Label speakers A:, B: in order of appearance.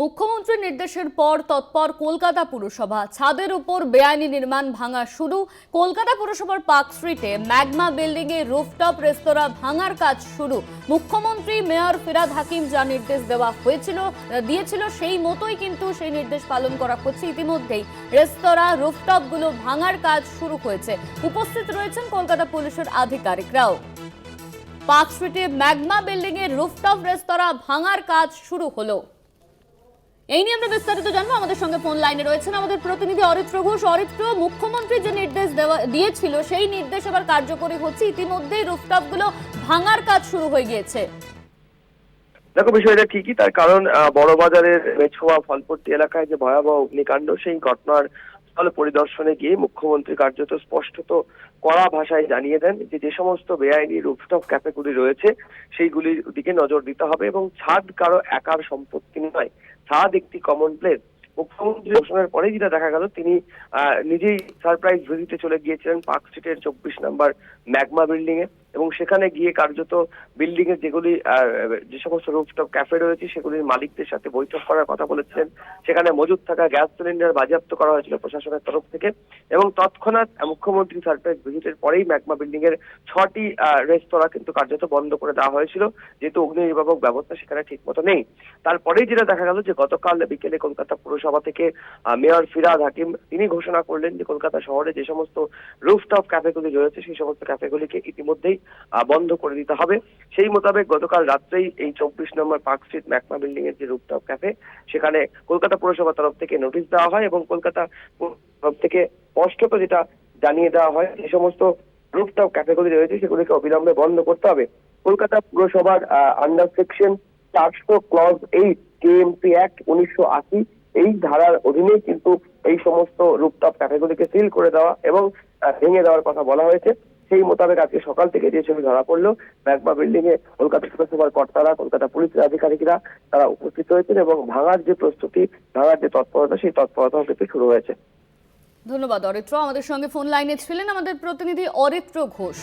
A: মুখ্যমন্ত্রীর নির্দেশের পর তৎপর কলকাতা পুরসভা। ছাদের উপর বেআইনি নির্মাণ ভাঙা শুরু। কলকাতা পুরসভার পার্ক স্ট্রিটে ম্যাগমা বিল্ডিং এ রুফটপ রেস্তোরাঁ ভাঙার কাজ শুরু। মুখ্যমন্ত্রী মেয়র ফিরাদ হাকিম যা নির্দেশ দেওয়া হয়েছিল দিয়েছিল সেই মতোই কিন্তু সেই নির্দেশ পালন করা হচ্ছে। ইতিমধ্যেই রেস্তোরাঁ, রুফটপগুলো ভাঙার কাজ শুরু হয়েছে। উপস্থিত রয়েছেন কলকাতা পুলিশের আধিকারিকরাও। পার্ক স্ট্রিটে ম্যাগমা বিল্ডিং এর রুফটপ রেস্তোরাঁ ভাঙার কাজ শুরু হলো। এই নিয়ে আমরা বিস্তারিত জানব। আমাদের সঙ্গে ফোন লাইনে রয়েছেন আমাদের প্রতিনিধি অরিত্র ঘোষ। অরিত্র, মুখ্যমন্ত্রী যে নির্দেশ দেওয়া, দিয়েছিল, সেই নির্দেশ আবার কার্যকরী হচ্ছে। ইতিমধ্যেই রুফটপগুলো ভাঙার কাজ শুরু হয়ে গিয়েছে।
B: দেখো, বিষয়টা ঠিকই তার কারণ বড়বাজারের মেছোয়া, ফলপট্টি এলাকায় যে ভয়াবহ অগ্নিকাণ্ড, সেই ঘটনার স্থল পরিদর্শনে গিয়ে মুখ্যমন্ত্রী কার্যত স্পষ্টত কড়া ভাষায় জানিয়ে দেন যে যে সমস্ত বেআইনি রুফটপ ক্যাফেগুলি রয়েছে, সেইগুলির দিকে নজর দিতে হবে এবং ছাদ কারও একার সম্পত্তি নয়। ছাদ একটি কমন প্লেস মুখ্যমন্ত্রী ঘোষণার পরে যেটা দেখা গেল, তিনি নিজেই সারপ্রাইজ ভিজিটে চলে গিয়েছিলেন পার্ক স্ট্রিটের চব্বিশ নম্বর ম্যাগমা বিল্ডিং এ এবং সেখানে গিয়ে কার্যত বিল্ডিং এর যেগুলি যে সমস্ত রুফটপ ক্যাফে রয়েছে সেগুলির মালিকদের সাথে বৈঠক করার কথা বলেছিলেন। সেখানে মজুদ থাকা গ্যাস সিলিন্ডার বাজেয়াপ্ত করা হয়েছিল প্রশাসনের তরফ থেকে এবং তৎক্ষণাৎ মুখ্যমন্ত্রী সারপ্রাইজ ভিজিটের পরেই ম্যাগমা বিল্ডিং এর ছটি রেস্তোরাঁ কিন্তু কার্যত বন্ধ করে দেওয়া হয়েছিল। যেহেতু অগ্নি নির্বাপক ব্যবস্থা সেখানে ঠিক মতো নেই। তারপরেই যেটা দেখা গেল যে গতকাল বিকেলে কলকাতা পুরসভা থেকে মেয়র ফিরাদ হাকিম, তিনি ঘোষণা করলেন যে কলকাতা শহরে যে সমস্ত রুফটপ ক্যাফেগুলি রয়েছে, সেই সমস্ত ক্যাফেগুলিকে ইতিমধ্যেই বন্ধ করে দিতে হবে। সেই মোতাবেক গতকাল রাত্রেই এই চব্বিশ নম্বর পার্ক স্ট্রিট ম্যাকমা বিল্ডিং এর যে রুফটপ ক্যাফে সেখানে কলকাতা পুরসভার তরফ থেকে নোটিশ দেওয়া হয় এবং কলকাতা তরফ থেকে স্পষ্টত যেটা জানিয়ে দেওয়া হয়, যে সমস্ত রুফটপ ক্যাফেগুলি রয়েছে, সেগুলিকে অবিলম্বে বন্ধ করতে হবে। কলকাতা পুরসভার আন্ডার সেকশন চারশো ক্লজ এইট কেএমপি অ্যাক্ট উনিশশো আশি এই ধারার অধীনেই কিন্তু এই সমস্ত রুপটপ ক্যাফেগুলিকে সিল করে দেওয়া এবং ভেঙে দেওয়ার কথা বলা হয়েছে। সেই মোতাবেক আজকে সকাল থেকে যে ছবি ধরা পড়ল ম্যাগমা বিল্ডিং এ কলকাতা পুরসভার কর্তারা, কলকাতা পুলিশের আধিকারিকরা তারা উপস্থিত হয়েছেন এবং ভাঙার যে প্রস্তুতি, ভাঙার যে তৎপরতা, সেই তৎপরতাও কিন্তু শুরু হয়েছে।
A: ধন্যবাদ অরিত্র। আমাদের সঙ্গে ফোন লাইনে ছিলেন আমাদের প্রতিনিধি অরিত্র ঘোষ।